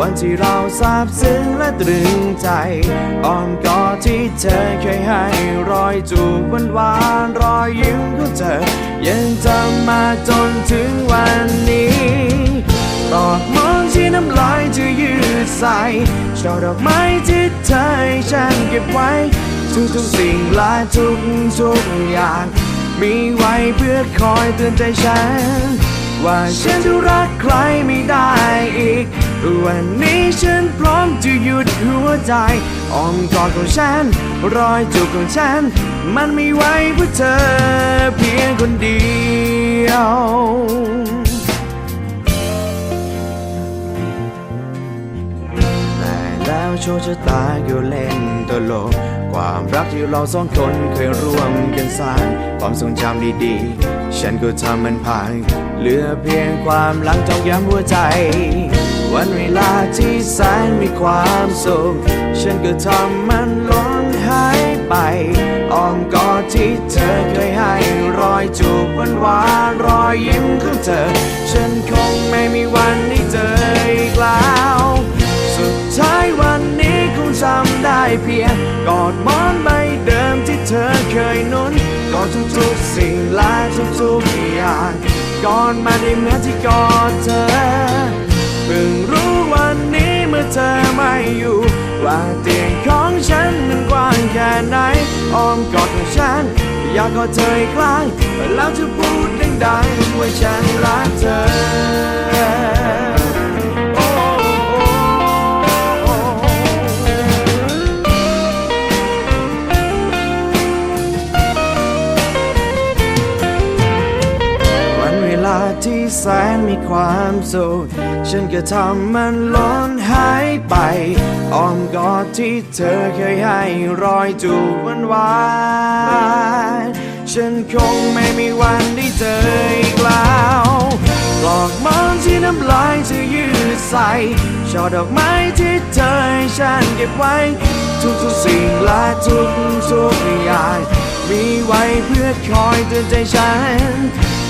วันที่เราซาบซึ้งและตรึงใจอ้อมกอดที่เธอเคยให้รอยจูบหวานวานๆรอยยิ้มของเธอ ยังจำมาจนถึงวันนี้ตอกมองที่น้ำลายจะยืดใสช่อดอกไม้ที่เธอให้ฉันเก็บไว้ ทุกๆสิ่งและทุกๆอย่าง มีไว้เพื่อคอยเตือนใจฉัน ว่าฉันจะรักใครไม่ได้อีก วันนี้ฉันพร้อมจะหยุดหัวใจอ้อมกอดของฉัน รอยจูบของฉัน มันไม่ไหวเพื่อเธอเพียงคนเดียว โชคชะตาก็เล่นตลก ความรักที่เราสองคนเคยร่วมกันสร้างความทรงจำดีๆ ฉันก็ทำมันพัง เหลือเพียงความหลังจองย้ำหัวใจ วันเวลาที่แสนมีความสุข ฉันก็ทำมันล้นหายไปอ้อมกอดที่เธอเคยให้รอยจูบหวานหวานรอยยิ้มของเธอ ฉันคงไม่มีวันได้เจออีกแล้ว เพียงกอดมอนใบเดิมที่เธอเคยนุนกอดทุกๆสิ่งและทุกๆอย่างกอดมาได้เหมือนที่กอดเธอเพิ่งรู้วันนี้เมื่อเธอไม่อยู่ ว่าเตียงของฉันมันกว้างแค่ไหนอ้อมกอดของฉัน อยากกอดเธออีกครั้งแล้วจะพูดดังๆว่าฉันรักเธอ ที่แสนมีความสุขฉันก็ทำมันล้นหายไปอ้อมกอดที่เธอเคยให้รอยจูบหวานหวานฉันคงไม่มีวันได้เจออีกแล้วปลอกมอนที่น้ำลายจะยืดใส่ช่อดอกไม้ที่เธอให้ฉันเก็บไว้ ทุกๆสิ่งและทุกๆอย่างมีไว้เพื่อคอยเตือนใจฉัน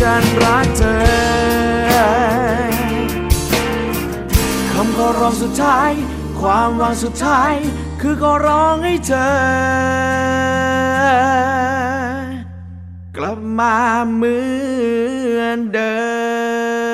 ฉันรักเธอ คำขอร้องสุดท้าย ความหวังสุดท้าย คือขอร้องให้เธอ กลับมาเหมือนเดิม